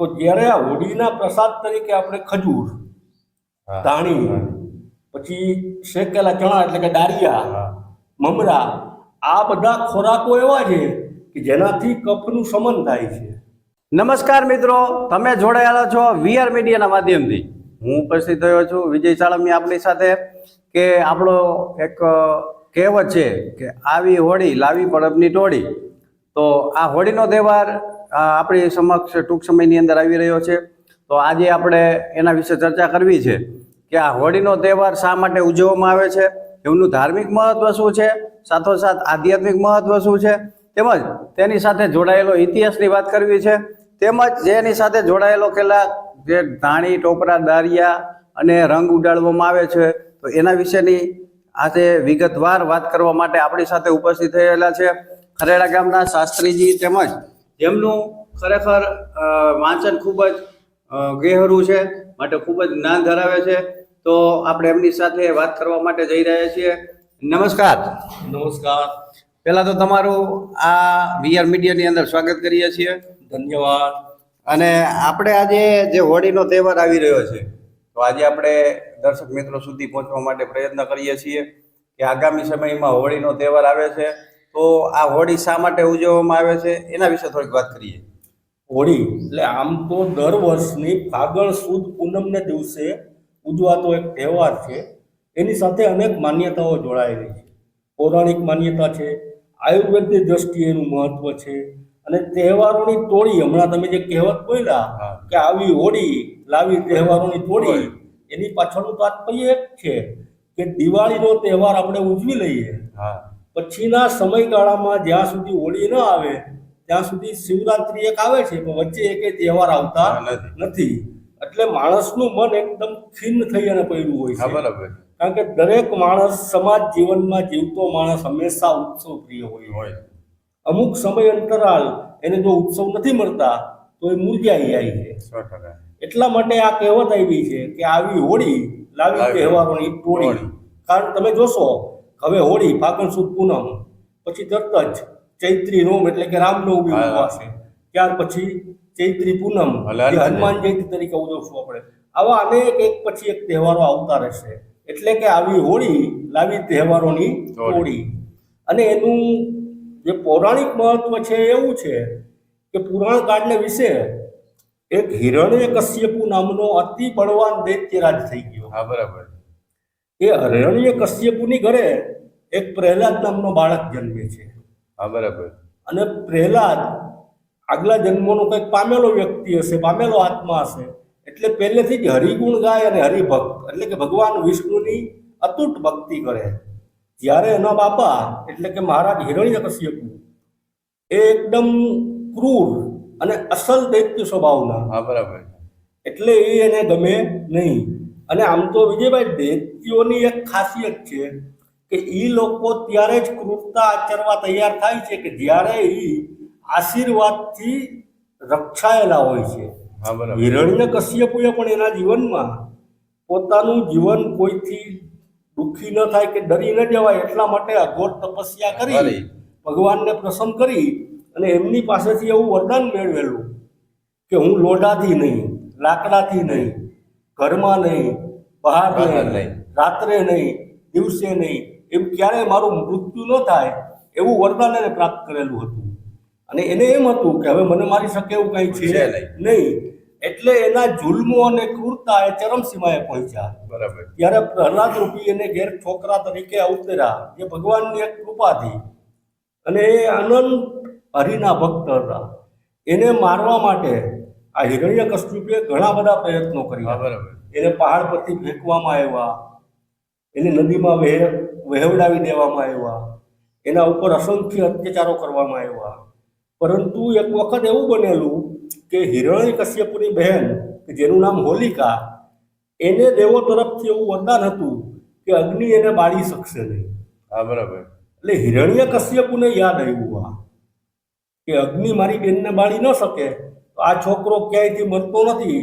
તો જ્યારે આ હોળીના પ્રસાદ તરીકે આપણે ખજૂર. ધાણી પછી શેકેલા ચણા એટલે કે દારિયા હા. મમરા આ બધા ખોરાકો એવા છે કે જેનાથી કફનું શમન થાય છે નમસ્કાર મિત્રો તમે જોડાયેલા છો વીઆર મીડિયાના માધ્યમથી હું ઉપસ્થિત થયો છું વિજય ચાળમી આપણી સાથે કે આપણો એક કહેવત છે કે આવી હોળી લાવી પડબની ટોળી તો આ હોળીનો તહેવાર આપણી સમક્ષ ટૂંક સમયની અંદર આવી રહ્યો છે. તો આજે આપણે એના વિશે ચર્ચા કરવી છે કે આ હોળીનો તહેવાર શા માટે ઉજવવામાં આવે છે, એમનું ધાર્મિક મહત્વ શું છે, સાથોસાથ આધ્યાત્મિક મહત્વ શું છે, તેમજ તેની સાથે જોડાયેલો ઇતિહાસની વાત કરવી છે, તેમજ જેની સાથે જોડાયેલો કેટલાક જે ધાણી, ટોપરા, દારિયા અને રંગ ઉડાડવામાં આવે છે, તો એના વિશેની આજે વિગતવાર વાત કરવા માટે આપણી સાથે ઉપસ્થિત થયેલા છે. ખરેડા ગામના શાસ્ત્રીજી તેમજ જેમનું ખરેખર વાંચન ખૂબ જ ગહેરું છે માટે ખૂબ જ જ્ઞાન ધરાવે છે તો આપણે એમની સાથે વાત કરવા માટે જઈ રહ્યા છીએ. નમસ્કાર. નમસ્કાર. પહેલાં તો તમારું આ વીઆર મીડિયાની અંદર સ્વાગત કરીએ છીએ. ધન્યવાદ. અને આપણે આજે જે હોળીનો તહેવાર આવી રહ્યો છે તો આજે આપણે દર્શક મિત્રો સુધી પહોંચવા માટે પ્રયત્ન કરીએ છીએ કે આગામી સમયમાં હોળીનો તહેવાર આવે છે. તો આ હોળી શા માટે ઉજવવામાં આવે છે? એના વિશે થોડીક વાત કરીએ. હોળી એટલે આમ તો દર વર્ષની ફાગણ સુદ પૂનમને દિવસે ઉજવાતો એક તહેવાર છે. એની સાથે અનેક માન્યતાઓ જોડાયેલી છે. પૌરાણિક માન્યતા છે આયુર્વેદની દ્રષ્ટિએ એનું મહત્વ છે. અને તહેવારોની ટોળી હમણાં તમે જે કહેવત બોલ્યા કે આવી હોળી લાવી તહેવારોની ટોળી એની પાછળનું તાત્પર્ય એક છે કે દિવાળીનો તહેવાર આપણે ઉજવી લઈએ. હા. પછીના સમયગાળામાં જ્યાં સુધી હોળી ન આવે ત્યાં સુધી શિવરાત્રી એક આવે છે પણ વચ્ચે એકે તહેવાર આવતા નથી. એટલે માણસનું મન એકદમ ખિન્ન થઈ અને પડ્યું હોય છે. બરાબર. કારણ કે દરેક માણસ સમાજ જીવનમાં જીવતો માણસ હંમેશા ઉત્સવ પ્રિય હોય. હોય. અમુક સમય અંતરાલ એને જો ઉત્સવ નથી મળતા તો એ મૂર્જાઈ જાય છે. એટલા માટે આ કહેવત આવી છે કે આવી હોળી લાવી તહેવારોની ટોળી. કારણ તમે જોશો હવે હોળી ફાગણ સુદ પૂનમ પછી તરત જ ચૈત્રી નોમ એટલે કે રામનવમી ઉપવાસે. ત્યાર પછી ચૈત્રી પૂનમ. હનુમાન જયંતિ તરીકે ઉજવશું આપણે. આવા અનેક એક પછી એક તહેવારો આવતા રહેશે. એટલે કે આવી હોળી લાવી તહેવારોની. ટોળી અને એનું જે પૌરાણિક મહત્વ છે એવું છે કે પુરાણ કાળને વિશે એક હિરણ્ય કશ્યપુ નામનો અતિ બળવાન દૈત્યરાજ થઈ ગયો. હા બરાબર. એ અરણ્ય કશ્યપુની ઘરે એક પ્રહલાદ નામનો બાળક જન્મે છે. હા બરાબર. અને પ્રહલાદ આગલા જન્મનો કંઈક પામેલો વ્યક્તિ હશે પામેલો આત્મા હશે. એટલે પહેલેથી જ હરિગુણ ગાય અને હરિભક્ત એટલે કે ભગવાન વિષ્ણુની અતૂટ ભક્તિ કરે. જ્યારે એના બાપા એટલે કે મહારાજ હિરણ્ય કશ્યપુ એ એકદમ ક્રૂર અને અસલ દૈત્ય સ્વભાવના. હા બરાબર. એટલે એ એને ગમે નહીં. અને આમ તો વિજયભાઈ દૈત્યોની એક ખાસિયત છે કે એ લોકો ત્યારે જ ક્રૂરતા આચરવા તૈયાર થાય છે કે જ્યારે એ આશીર્વાદથી રક્ષાયેલા હોય છે હિરણ્ય કશ્યપુએ પણ એના જીવનમાં પોતાનું જીવન કોઈથી દુઃખી ન થાય કે ડરી ન જવાય એટલા માટે અઘોર તપસ્યા કરી કરી. ભગવાનને પ્રસન્ન કરી અને એમની પાસેથી એવું વરદાન મેળવેલું કે હું લોઢાથી નહીં લાકડાથી નહીં ઘરમાં નહીં બહાર નહીં. રાત્રે નહીં દિવસે નહીં એમ ક્યારેય મારું મૃત્યુ ન થાય એવું વરદાન એને પ્રાપ્ત કરેલું હતું. અને એને એમ હતું કે હવે મને મારી શકે એવું કંઈ છે નહીં. નહીં. એટલે એના જુલ્મો અને ક્રૂરતા એ ચરમસીમાએ પહોંચ્યા. બરાબર. ત્યારે પ્રહલાદ રૂપી એને ઘેર છોકરા તરીકે અવતર્યા. જે ભગવાનની એક કૃપાથી. અને એ અનંત હરિના ભક્ત હતા. એને મારવા માટે આ હિરણ્ય કશ્યપે ઘણા બધા પ્રયત્નો કર્યા. બરાબર. એને પહાડ પરથી ફેંકવામાં આવ્યા. એને નદીમાં વહે વહેવડાવી દેવામાં આવ્યા. એના ઉપર અસંખ્ય અત્યાચારો કરવામાં આવ્યા. પરંતુ એક વખત એવું બનેલું કે હિરણ્ય કશ્યપુની બહેન કે જેનું નામ હોલિકા એને દેવો તરફથી એવું વરદાન હતું કે અગ્નિ એને બાળી શકશે નહીં. હા બરાબર. એટલે હિરણ્ય કશ્યપુને યાદ આવ્યું આ કે અગ્નિ મારી બેનને બાળી ન શકે. આ છોકરો ક્યાંયથી મરતો નથી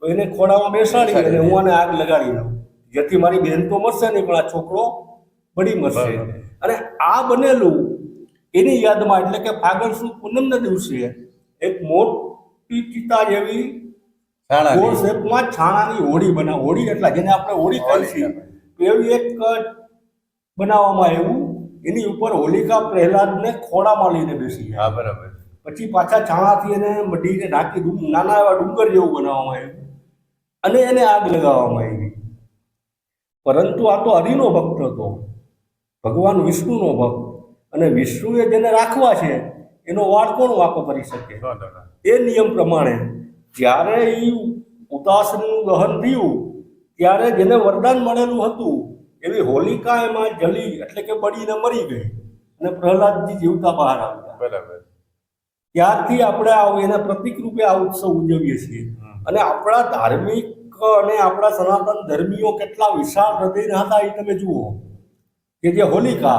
તો એને ખોડામાં બેસાડી અને હું આને આગ લગાડી દઉં જેથી મારી બહેન તો મરશે નહીં પણ આ છોકરો બળી મરશે. અને આ બનેલું એની યાદમાં એટલે કે ફાગણ સુદ પૂનમના દિવસે એક મોટી ચિતા જેવી. ગોળ શેપમાં છાણાની હોડી બનાવ હોડી એટલે જેને આપણે હોડી કહીએ એવી એક બનાવવામાં આવ્યું. એની ઉપર હોલિકા પ્રહલાદને ખોળામાં લઈને બેસી ગયા. બરાબર. પછી પાછા છાણાથી એને મઢીને ઢાંકી ડુંગ- નાના એવા ડુંગર જેવું બનાવવામાં આવ્યું. અને એને આગ લગાવવામાં આવી. પરંતુ આ તો હરિનો ભક્ત હતો. ભગવાન વિષ્ણુનો ભક્ત. અને વિષ્ણુએ જેને રાખવા છે એનો વાળ કોણ વાપો કરી શકે? એ નિયમ પ્રમાણે જ્યારે એ ઉદાસનું દહન થયું ત્યારે જેને વરદાન મળેલું હતું એવી હોલિકા એમાં જલી એટલે કે બળીને મરી ગઈ. અને પ્રહલાદજી જીવતા બહાર આવ્યા. બરાબર. ત્યારથી આપણે આવું એના પ્રતિક રૂપે આ ઉત્સવ ઉજવીએ છીએ. અને આપણા ધાર્મિક અને આપણા સનાતન ધર્મીઓ કેટલા વિશાળ હૃદયના હતા એ તમે જુઓ. કે જે હોલિકા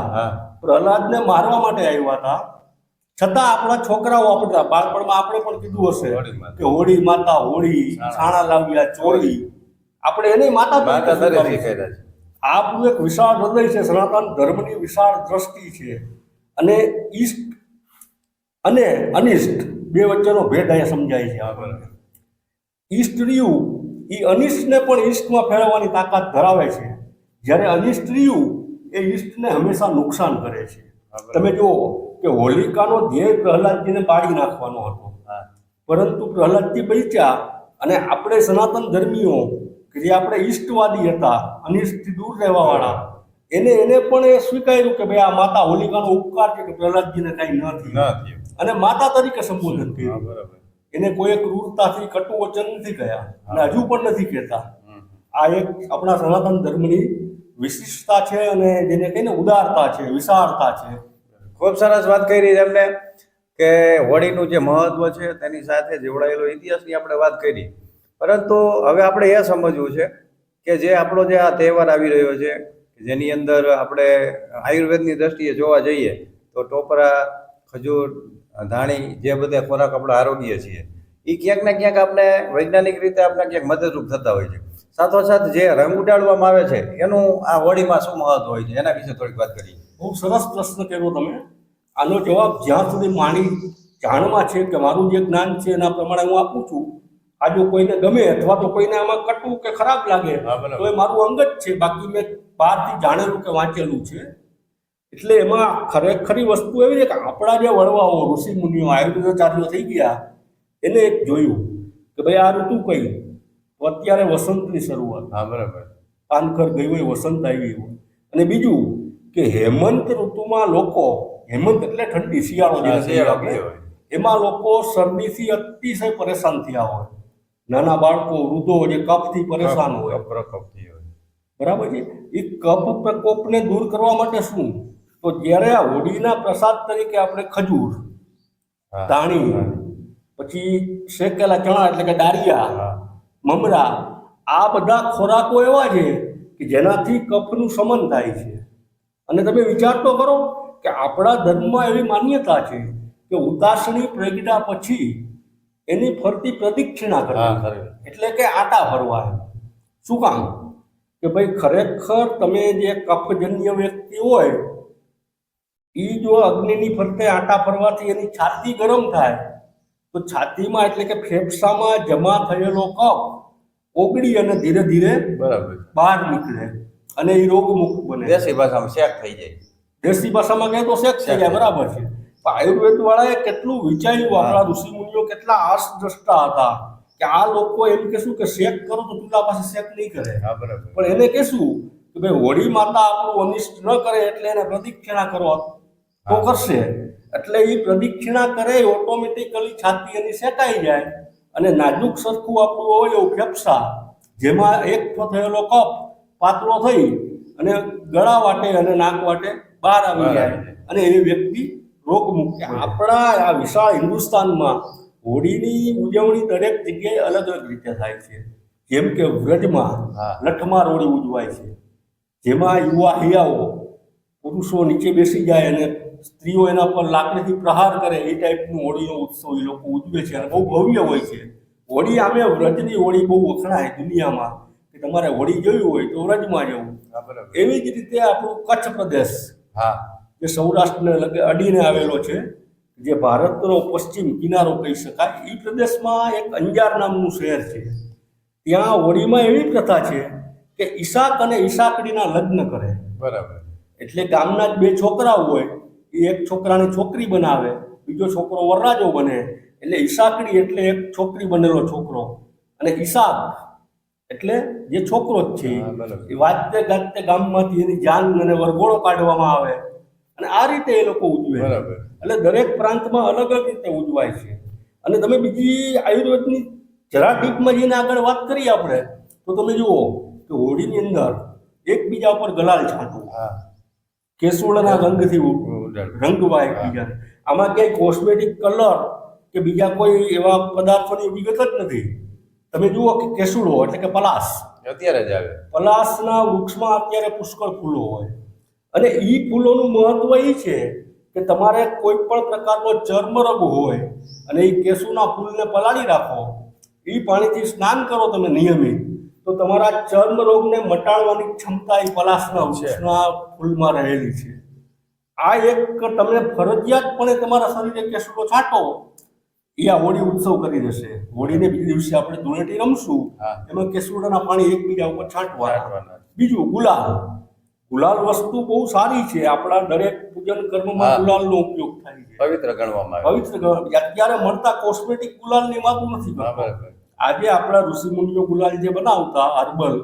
પ્રહલાદને મારવા માટે આવ્યા હતા. છતાં આપણા છોકરાઓ આપણા બાળપણમાં આપણે પણ કીધું હશે કે હોળી માતા હોળી છાણા. લાવ્યા ચોરી આપણે એને માતા આપણું એક વિશાળ હૃદય છે સનાતન ધર્મની વિશાળ દ્રષ્ટિ છે. અને ઈષ્ટ અને અનિષ્ટ બે વચ્ચેનો ભેદ અહીંયા સમજાય છે આગળ. ઈષ્ટ રહ્યું એ અનિષ્ટને પણ ઈષ્ટમાં ફેરવવાની તાકાત ધરાવે છે. જ્યારે અનિષ્ટ રહ્યું એ ઈષ્ટને હંમેશા નુકસાન કરે છે. તમે જુઓ કે હોલિકાનો ધ્યેય પ્રહલાદજીને બાળી નાખવાનો હતો. પરંતુ પ્રહલાદજી બચ્યા અને આપણે સનાતન ધર્મીઓ કે જે આપણે ઈષ્ટવાદી હતા અનિષ્ટથી દૂર રહેવાવાળા એને એને પણ એ સ્વીકાર્યું કે ભાઈ આ માતા હોલિકાનો ઉપકાર છે કે પ્રહલાદજીને કાંઈ ન થયું. અને માતા તરીકે સંબોધન કર્યું. એને કોઈ ક્રૂરતાથી કટુ વચન નથી ગયા. અને હજુ પણ નથી કહેતા. આ એક આપણા સનાતન ધર્મની વિશિષ્ટતા છે અને જેને કહીને ઉદારતા છે વિશાળતા છે. ખૂબ સરસ વાત કરી એમને કે હોળીનું જે મહત્વ છે તેની સાથે જોડાયેલો ઇતિહાસની આપણે વાત કરી. પરંતુ હવે આપણે એ સમજવું છે કે જે આપણો જે આ તહેવાર આવી રહ્યો છે જેની અંદર આપણે આયુર્વેદની દ્રષ્ટિએ જોવા જઈએ તો ટોપરા, ખજૂર, ધાણી જે બધા ખોરાક આપણે આરોગ્ય છીએ એ ક્યાંક ને ક્યાંક આપણે વૈજ્ઞાનિક રીતે આપણે ક્યાંક મદદરૂપ થતા હોય છે. સાથોસાથ જે રંગ ઉડાડવામાં આવે છે, એનું આ હોળીમાં શું મહત્વ હોય છે, એના વિશે થોડીક વાત કરીએ. બહુ સરસ પ્રશ્ન કર્યો તમે. આનો જવાબ જ્યાં સુધી માણી જાણવા છે કે મારું જે જ્ઞાન છે એના પ્રમાણે હું આપું છું આ જો કોઈને ગમે અથવા તો કોઈને આમાં કટવું કે ખરાબ લાગે તો એ મારું અંગ જ છે. બાકી મેં બહારથી જાણેલું કે વાંચેલું છે. એટલે એમાં ખરેખરી વસ્તુ એવી છે કે આપણા જે વડવાઓ ઋષિ મુનિઓ આયુર્વેદાચાર્યો થઈ ગયા એને એક જોયું કે ભાઈ આ ઋતુ કઈ? તો અત્યારે વસંતની શરૂઆત. હા બરાબર. પાનખર ગઈ હોય વસંત આવી હોય. અને બીજું કે હેમંત ઋતુમાં લોકો હેમંત એટલે ઠંડી શિયાળો. એમાં લોકો શરદીથી અતિશય પરેશાન થયા હોય. નાના બાળકો વૃદ્ધો જે કફથી પરેશાન હોય. બરાબર છે? એ કફ પ્રકોપને દૂર કરવા માટે શું? તો જ્યારે આ હોળીના પ્રસાદ તરીકે આપણે ખજૂર. ધાણી પછી શેકેલા ચણા એટલે કે દાળિયા મમરા આ બધા ખોરાકો એવા છે કે જેનાથી કફનું શમન થાય છે. અને તમે વિચાર તો કરો કે આપણા ધર્મમાં એવી માન્યતા છે કે ઉતાસણી પ્રગટા પછી એની ફરતી પ્રદક્ષિણા હા કરવી એટલે કે આટા ફરવા શું કામ? કે ભાઈ ખરેખર તમે જે કફજન્ય વ્યક્તિ હોય એ જો અગ્નિની ફરતે આટા ફરવાથી એની છાતી ગરમ થાય તો છાતીમાં એટલે કે ફેફસામાં જમા થયેલો કફ ઓગળી અને ધીરે ધીરે બરાબર. બહાર નીકળે અને એ રોગમુક્ત બને. દેશી ભાષામાં શેક થઈ જાય. દેશી ભાષામાં કહે તો શેક થઈ જાય બરાબર છે. આયુર્વેદ વાળાએ કેટલું વિચાર્યું આપણા ઋષિ મુનિઓ કેટલા આશદ્રષ્ટા હતા કે આ લોકો એમ કહેશું કે શેક કરો તો તુલા પાસે શેક નહીં કરે. પણ એને કહેશું કે ભાઈ હોળી માતા આપણું અનિષ્ટ ન કરે એટલે એને પ્રદક્ષિણા કરો. તો કરશે. એટલે એ પ્રદક્ષિણા કરે ઓટોમેટિકલી છાતી એની શેકાઈ જાય અને નાજુક સરખું આપણું હોય એવું ફેફસા જેમાં એકઠો થયેલો કપ પાતળો થઈ અને ગળા વાટે અને નાક વાટે બહાર આવી બહાર જાય. આવી જાય. અને એ વ્યક્તિ રોગમુક્ત આપણા આ વિશાળ હિન્દુસ્તાનમાં હોળીની ઉજવણી દરેક જગ્યાએ અલગ અલગ રીતે થાય છે. જેમ કે વ્રજમાં હા. લઠમાં હોળી ઉજવાય છે. જેમાં યુવા હૈયાઓ પુરુષો નીચે બેસી જાય અને સ્ત્રીઓ એના પર લાકડીથી પ્રહાર કરે એ ટાઈપનું હોળીનો ઉત્સવ એ લોકો ઉજવે છે અને બહુ ભવ્ય હોય છે. હોળી આમે વ્રજની હોળી બહુ વખણાય દુનિયામાં કે તમારે હોળી જોયું હોય તો વ્રજમાં જવું. એવી જ રીતે આપણું કચ્છ પ્રદેશ હા. જે સૌરાષ્ટ્રને લગે અડીને આવેલો છે જે ભારતનો પશ્ચિમ કિનારો કહી શકાય એ પ્રદેશમાં એક અંજાર નામનું શહેર છે. ત્યાં હોળીમાં એવી પ્રથા છે કે ઈશાક અને ઈશાકડીના લગ્ન કરે. બરાબર. એટલે ગામના જ બે છોકરા હોય એ એક છોકરાની છોકરી બનાવે બીજો છોકરો વરરાજો બને. એટલે ઈશાકડી એટલે એક છોકરી બનેલો છોકરો અને ઈશાક એટલે જે છોકરો જ છે. એ વાંચતે ગાજતે ગામમાંથી એની જાન અને વરઘોડો કાઢવામાં આવે. અને આ રીતે એ લોકો ઉજવે બરાબર. એટલે દરેક પ્રાંતમાં અલગ અલગ રીતે ઉજવાય છે. અને તમે બીજી આયુર્વેદની જરા ડીપમાં જઈને આગળ વાત કરીએ આપણે તો તમે જુઓ કે હોળીની અંદર એકબીજા ઉપર ગલાલ છાંટવું કેસુડાના રંગથી રંગવાય એકબીજાને. આમાં ક્યાંય કોસ્મેટિક કલર કે બીજા કોઈ એવા પદાર્થોની વિગત જ નથી. તમે જુઓ કે કેસુડો એટલે કે પલાસ અત્યારે જ આવે. પલાસના વૃક્ષમાં અત્યારે પુષ્કળ ફૂલો હોય. અને એ ફૂલોનું મહત્વ એ છે કે તમારે કોઈ પણ પ્રકારનો ચર્મરોગ હોય અને એ કેસુના ફૂલને પલાળી રાખો એ પાણીથી સ્નાન કરો તમે નિયમિત તો તમારા ચર્મ રોગને મટાડવાની ક્ષમતા એ પલાસના વૃક્ષના ફૂલમાં રહેલી છે. આ એક તમને ફરજિયાતપણે તમારા શરીરે કેસુડો છાંટો એ આ હોળી ઉત્સવ કરી દેશે. હોળીને બીજે દિવસે આપણે ધૂળેટી રમશું એમાં કેસુડાના પાણી એકબીજા ઉપર છાંટવાના. છાંટવાના. બીજું ગુલાલ. ગુલાલ વસ્તુ બહુ સારી છે. આપણા દરેક પૂજન કર્મમાં. ગુલાલનો ઉપયોગ થાય છે. પવિત્ર ગણવામાં આવે. પવિત્ર અત્યારે મળતા કોસ્મેટિક ગુલાલની વાતો નથી હા, કરતો બરાબર. આજે આપણા ઋષિ મુનિઓ ગુલાલ જે બનાવતા હર્બલ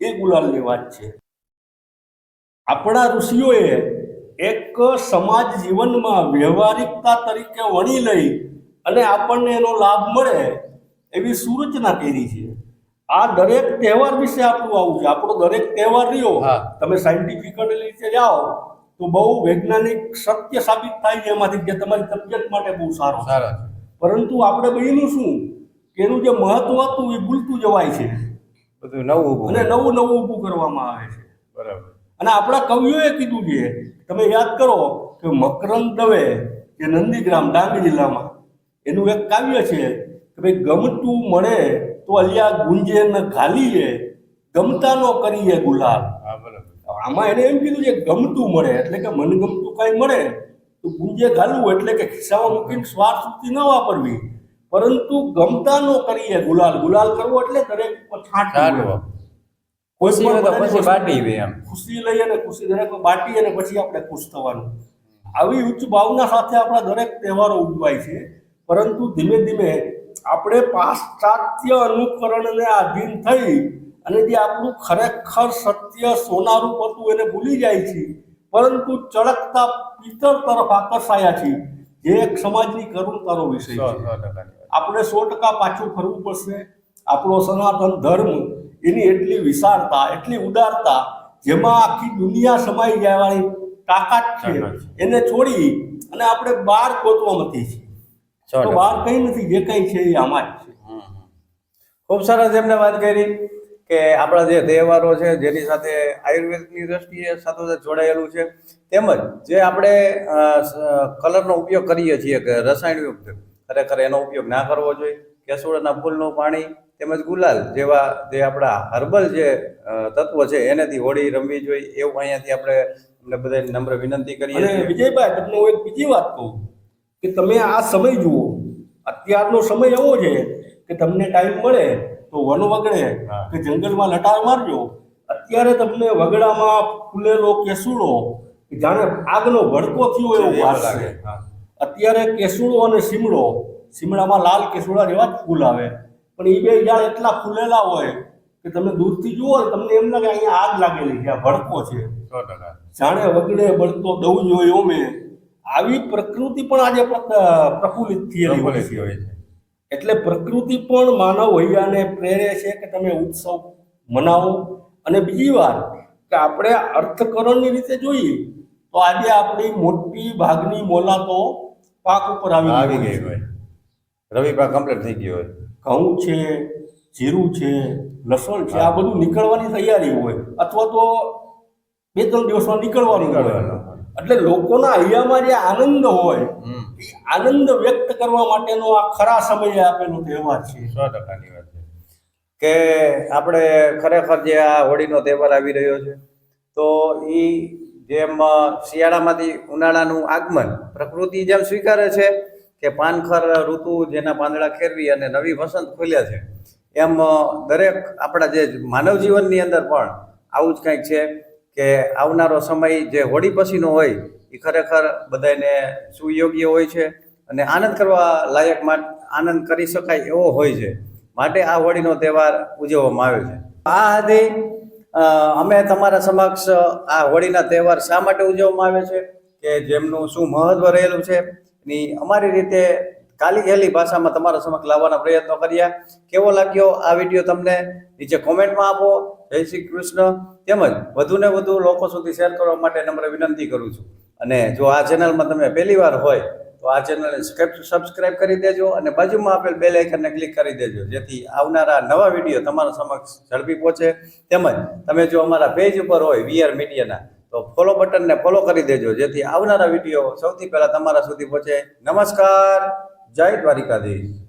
એ ગુલાલની વાત છે. આપણા ઋષિઓએ એક સમાજ જીવનમાં વ્યવહારિકતા તરીકે વણી લઈ અને આપણને એનો લાભ મળે એવી સુરચના કરી છે. આ દરેક તહેવાર વિશે આપણું આવું છે. આપણો દરેક તહેવાર રહ્યો. તમે સાયન્ટિફિકલી રીતે જાઓ તો બહુ વૈજ્ઞાનિક સત્ય સાબિત થાય છે એમાંથી કે તમારી તબિયત માટે બહુ સારો સારા પરંતુ આપણે બહેનું શું? કે એનું જે મહત્વ હતું એ ભૂલતું જવાય છે. બધું નવું અને નવું નવું ઊભું કરવામાં આવે છે. બરાબર. અને આપણા કવિઓએ કીધું છે તમે યાદ કરો કે મકરંદ દવે જે નંદીગ્રામ ડાંગ જિલ્લામાં એનું એક કાવ્ય છે કે ભાઈ ગમતું મળે તો અલિયા ગુંજે ન ઘાલીએ ગમતા નો કરીએ ગુલાલ. આમાં એને એમ કીધું છે ગમતું મળે એટલે કે મનગમતું કાંઈ મળે તો ગુંજે ઘાલવું એટલે કે ખિસ્સામાં મૂકીને સ્વાર્થ સુધી ન વાપરવી. પરંતુ ગમતા નો કરીએ ગુલાલ. ગુલાલ કરવો એટલે દરેક ઉપર છાંટવો ખુશી લઈ અને ખુશી દરેક બાટી અને પછી આપણે ખુશ થવાનું. આવી ઉચ્ચ ભાવના સાથે આપણા દરેક તહેવારો ઉજવાય છે. પરંતુ ધીમે ધીમે આપણે પાશ્ચાત્ય અનુકરણને આધીન થઈ અને જે આપણું ખરેખર સત્ય સોનારૂપ હતું એને ભૂલી જાય છે પરંતુ ચળકતા પિત્તળ તરફ આકર્ષાયા છે જે એક સમાજની કરુણતાનો વિષય છે. આપણે સો ટકા પાછું ફરવું પડશે. આપણો સનાતન ધર્મ એની એટલી વિશાળતા એટલી ઉદારતા જેમાં આખી દુનિયા સમાઈ જવાની તાકાત છે તાકાત છે. એને છોડી અને આપણે બહાર ગોતવા મથી છીએ. તો બહાર કઈ નથી જે કઈ છે એ આમાં જ છે. હમ, હમ. ખૂબ સરસ એમને વાત કરી કે આપણા જે તહેવારો છે જેની સાથે આયુર્વેદની દ્રષ્ટિએ સાથોસાથ જોડાયેલું છે. તેમજ જે આપણે કલરનો ઉપયોગ કરીએ છીએ કે રસાયણયુક્ત ખરેખર એનો ઉપયોગ ના કરવો જોઈએ. કેસુડાના ફૂલનું પાણી તેમજ ગુલાલ જેવા જે આપણા હર્બલ જે તત્વો છે એનાથી હોળી રમવી જોઈએ. એવું અહીંયાથી આપણે તમને બધા નમ્ર વિનંતી કરીએ વિજયભાઈ તમને હું એક બીજી વાત કહું. કે તમે આ સમય જુઓ. અત્યારનો સમય એવો છે કે તમને ટાઈમ મળે તો વન વગડે કે જંગલમાં લટાર મારજો. અત્યારે તમને વગડામાં ફૂલેલો કેસુડો જાણે આગનો ભડકો થયો એવો વાર લાગે અત્યારે કેસુડો અને સીમડો સીમડામાં લાલ કેસુડા જેવા જ ફૂલ આવે. પણ એ બે ઝાડ એટલા ફૂલેલા હોય કે તમે દૂરથી જુઓ તમને એમ લાગે અહીંયા આગ લાગેલી છે આ ભડકો છે. જાણે વગડે બળતો દઉં જોઈએ ઓમે આવી પ્રકૃતિ પણ આજે પ્ર- પ્રફુલ્લિત થયેલી હોય છે. હોય છે. એટલે પ્રકૃતિ પણ માનવ હૈયાને પ્રેરે છે કે તમે ઉત્સવ મનાવો. અને બીજી વાત કે આપણે અર્થકરણની રીતે જોઈએ તો આજે આપણી મોટી ભાગની મોલાતો પાક ઉપર આવી આવી ગઈ હોય. રવિ પાક કમ્પ્લીટ થઈ ગયો હોય. ઘઉં છે જીરું છે લસણ છે આ બધું નીકળવાની તૈયારી હોય. અથવા તો બે ત્રણ દિવસમાં નીકળવાનું હોય. નીકળવાનો. એટલે લોકોના અહીંયામાં જે આનંદ હોય એ આનંદ વ્યક્ત કરવા માટેનો આ ખરા સમયે આપેલો તહેવાર છે. સો ટકાની વાત છે. કે આપણે ખરેખર જે આ હોળીનો તહેવાર આવી રહ્યો છે તો એ જેમ શિયાળામાંથી ઉનાળાનું આગમન પ્રકૃતિ જેમ સ્વીકારે છે કે પાનખર ઋતુ જેના પાંદડા ખેરવી અને નવી વસંત ખુલ્યા છે એમ દરેક આપણા જે માનવ જીવનની અંદર પણ આવું જ કંઈક છે. કે આવનારો સમય જે હોળી પછીનો હોય, એ ખરેખર બધાને સુયોગ્ય હોય છે અને આનંદ કરવા લાયક આનંદ કરી શકાય એવો હોય છે. માટે આ હોળીનો તહેવાર ઉજવવામાં આવે છે. આ હતી અમે તમારા સમક્ષ આ હોળીના તહેવાર શા માટે ઉજવવામાં આવે છે? કે જેમનું શું મહત્વ રહેલું છે? એની અમારી રીતે કાલી ગેલી ભાષામાં તમારા સમક્ષ લાવવાના પ્રયત્નો કર્યા. કેવો લાગ્યો આ વીડિયો તમને? નીચે કોમેન્ટમાં આપો. જય શ્રી કૃષ્ણ. તેમજ વધુને વધુ લોકો સુધી શેર કરવા માટે નમ્ર વિનંતી કરું છું. અને જો આ ચેનલમાં તમે પહેલી વાર હોય, તો આ ચેનલને સબસ્ક્રાઇબ કરી દેજો અને બાજુમાં આપેલ બેલ આઇકનને ક્લિક કરી દેજો, જેથી આવનારા નવા વીડિયો તમારા સમક્ષ ઝડપી પહોંચે. તેમજ તમે જો અમારા પેજ ઉપર હોય વીઆર મીડિયાના, તો ફોલો બટનને ફોલો કરી દેજો, જેથી આવનારા વીડિયો સૌથી પહેલાં તમારા સુધી પહોંચે. નમસ્કાર. જય દ્વારિકાધીશ.